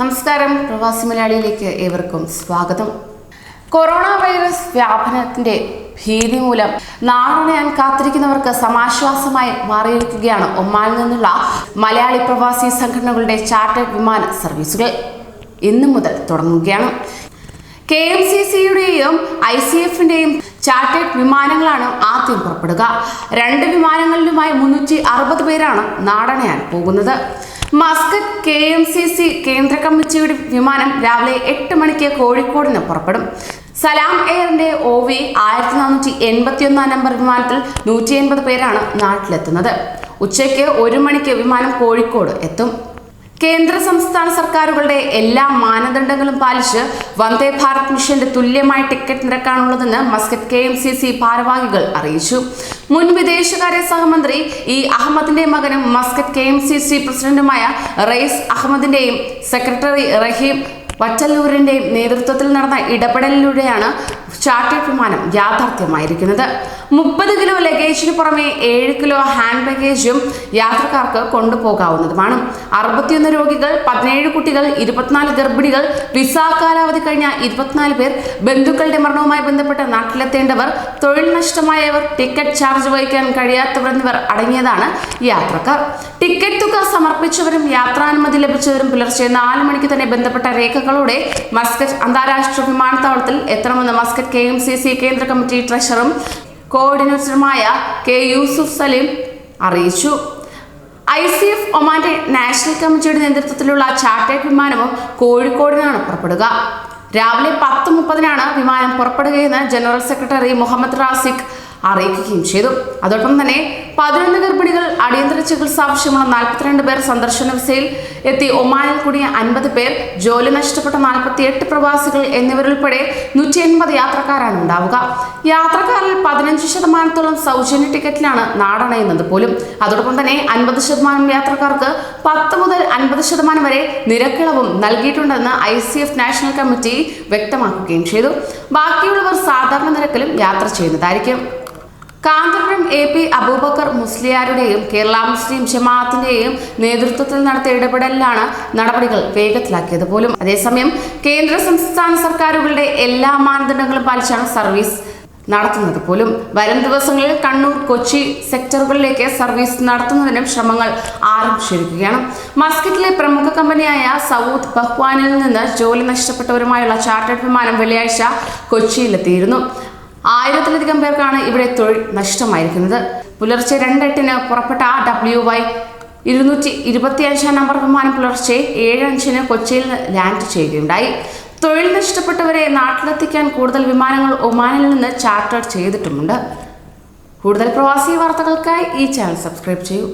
നമസ്കാരം. പ്രവാസി മലയാളിയിലേക്ക് ഏവർക്കും സ്വാഗതം. കൊറോണ വൈറസ് വ്യാപനത്തിന്റെ ഭീതി മൂലം നാടണയാൻ കാത്തിരിക്കുന്നവർക്ക് സമാശ്വാസമായി മാറിയിരിക്കുകയാണ് ഒമാനിൽ നിന്നുള്ള മലയാളി പ്രവാസി സംഘടനകളുടെ ചാർട്ടേഡ് വിമാന സർവീസുകൾ ഇന്നു മുതൽ തുടങ്ങുകയാണ്. കെ എം സി സിയുടെയും ഐ സി എഫിന്റെയും ചാർട്ടേഡ് വിമാനങ്ങളാണ് ആദ്യം പുറപ്പെടുക. രണ്ട് വിമാനങ്ങളിലുമായി മുന്നൂറ്റി അറുപത് പേരാണ് നാടണയാൻ പോകുന്നത്. Muscat K M C C കേന്ദ്ര കമ്മിറ്റിയുടെ വിമാനം രാവിലെ എട്ട് മണിക്ക് കോഴിക്കോടിന് പുറപ്പെടും. സലാം എയറിന്റെ ഒ വി ആയിരത്തി നാനൂറ്റി എൺപത്തി ഒന്നാം നമ്പർ വിമാനത്തിൽ നൂറ്റി എൺപത് പേരാണ് നാട്ടിലെത്തുന്നത്. ഉച്ചയ്ക്ക് ഒരു മണിക്ക് വിമാനം കോഴിക്കോട് എത്തും. കേന്ദ്ര സംസ്ഥാന സർക്കാരുകളുടെ എല്ലാ മാനദണ്ഡങ്ങളും പാലിച്ച് വന്ദേ ഭാരത് മിഷന്റെ തുല്യമായ ticket നിരക്കാണുള്ളതെന്ന് Muscat K M C C ഭാരവാഹികൾ അറിയിച്ചു. മുൻ വിദേശകാര്യ സഹമന്ത്രി ഇ അഹമ്മദിന്റെ മകനും Muscat K M C C പ്രസിഡന്റുമായ റെയ്സ് അഹമ്മദിന്റെയും സെക്രട്ടറി റഹീം വറ്റല്ലൂരിന്റെയും നേതൃത്വത്തിൽ നടന്ന ഇടപെടലിലൂടെയാണ് ചാർട്ടേഡ് വിമാനം യാഥാർത്ഥ്യമായിരിക്കുന്നത്. മുപ്പത് കിലോ ലഗേജിന് പുറമെ ഏഴ് കിലോ ഹാൻഡ് ബാഗേജും യാത്രക്കാർക്ക് കൊണ്ടുപോകാവുന്നതുമാണ്. അറുപത്തിയൊന്ന് രോഗികൾ പതിനേഴ് കുട്ടികൾ ഇരുപത്തിനാല് ഗർഭിണികൾ വിസ കാലാവധി കഴിഞ്ഞ ഇരുപത്തിനാല് പേർ ബന്ധുക്കളുടെ മരണവുമായി ബന്ധപ്പെട്ട് നാട്ടിലെത്തേണ്ടവർ തൊഴിൽ നഷ്ടമായവർ ടിക്കറ്റ് ചാർജ് വഹിക്കാൻ കഴിയാത്തവർ എന്നിവർ അടങ്ങിയതാണ് യാത്രക്കാർ. ടിക്കറ്റ് തുക സമർപ്പിച്ചവരും യാത്രാനുമതി ലഭിച്ചവരും പുലർച്ചെ നാല് മണിക്ക് തന്നെ ബന്ധപ്പെട്ട രേഖകളോടെ മസ്കറ്റ് അന്താരാഷ്ട്ര വിമാനത്താവളത്തിൽ എത്തണമെന്ന് Muscat K M C C കേന്ദ്ര കമ്മിറ്റി ട്രഷറും കോർഡിനേറ്ററുമായ കെ യൂസുഫ് സലീം അറിയിച്ചു. ഐ സി എഫ് ഒമാന്റെ നാഷണൽ കമ്മിറ്റിയുടെ നേതൃത്വത്തിലുള്ള ചാർട്ടേഡ് വിമാനവും കോഴിക്കോട് നിന്നാണ് പുറപ്പെടുക. രാവിലെ പത്ത് മുപ്പതിനാണ് വിമാനം പുറപ്പെടുകയെന്ന് ജനറൽ സെക്രട്ടറി മുഹമ്മദ് റാസിഖ് അറിയിക്കുകയും ചെയ്തു. അതോടൊപ്പം തന്നെ പതിനൊന്ന് ഗർഭിണികൾ അടിയന്തര ചികിത്സ ആവശ്യമുള്ള നാൽപ്പത്തിരണ്ട് പേർ സന്ദർശന വിസയിൽ എത്തി. ഒമാനിൽ കൂടിയ അൻപത് പേർ ജോലി നഷ്ടപ്പെട്ട നാൽപ്പത്തിയെട്ട് പ്രവാസികൾ എന്നിവരുൾപ്പെടെ നൂറ്റി എൺപത് യാത്രക്കാരാണ് ഉണ്ടാവുക. യാത്രക്കാരിൽ പതിനഞ്ച് ശതമാനത്തോളം സൗജന്യ ടിക്കറ്റിലാണ് നാടണയുന്നത് പോലും. അതോടൊപ്പം തന്നെ അൻപത് ശതമാനം യാത്രക്കാർക്ക് പത്ത് മുതൽ അൻപത് ശതമാനം വരെ നിരക്കിളവും നൽകിയിട്ടുണ്ടെന്ന് I C F national committee വ്യക്തമാക്കുകയും ചെയ്തു. ബാക്കിയുള്ളവർ സാധാരണ നിരക്കിലും യാത്ര ചെയ്യുന്നതായിരിക്കും. കാന്തപുരം എ പി അബൂബക്കർ മുസ്ലിയാരുടെയും കേരള മുസ്ലിം ജമാഅത്തിന്റെയും നേതൃത്വത്തിൽ നടത്തിയ ഇടപെടലിലാണ് നടപടികൾ വേഗത്തിലാക്കിയത്. പോലും അതേസമയം കേന്ദ്ര സംസ്ഥാന സർക്കാരുകളുടെ എല്ലാ മാനദണ്ഡങ്ങളും പാലിച്ചാണ് സർവീസ് നടത്തുന്നത്. പോലും വരും ദിവസങ്ങളിൽ കണ്ണൂർ കൊച്ചി സെക്ടറുകളിലേക്ക് സർവീസ് നടത്തുന്നതിനും ശ്രമങ്ങൾ ആരംഭിച്ചിരിക്കുകയാണ്. മസ്കറ്റിലെ പ്രമുഖ കമ്പനിയായ സൗദ് ബഹ്വാനിൽ നിന്ന് ജോലി നഷ്ടപ്പെട്ടവരുമായുള്ള ചാർട്ടേഡ് വിമാനം വെള്ളിയാഴ്ച കൊച്ചിയിലെത്തിയിരുന്നു. ആയിരത്തിലധികം പേർക്കാണ് ഇവിടെ തൊഴിൽ നഷ്ടമായിരിക്കുന്നത്. പുലർച്ചെ രണ്ടെട്ടിന് പുറപ്പെട്ട ആ ഡബ്ല്യു വൈ ഇരുന്നൂറ്റി ഇരുപത്തിയഞ്ചാം നമ്പർ വിമാനം പുലർച്ചെ ഏഴ് അഞ്ചിന് കൊച്ചിയിൽ ലാൻഡ് ചെയ്യുകയുണ്ടായി. തൊഴിൽ നഷ്ടപ്പെട്ടവരെ നാട്ടിലെത്തിക്കാൻ കൂടുതൽ വിമാനങ്ങൾ ഒമാനിൽ നിന്ന് ചാർട്ടർ ചെയ്തിട്ടുമുണ്ട്. കൂടുതൽ പ്രവാസി വാർത്തകൾക്കായി ഈ ചാനൽ സബ്സ്ക്രൈബ് ചെയ്യൂ.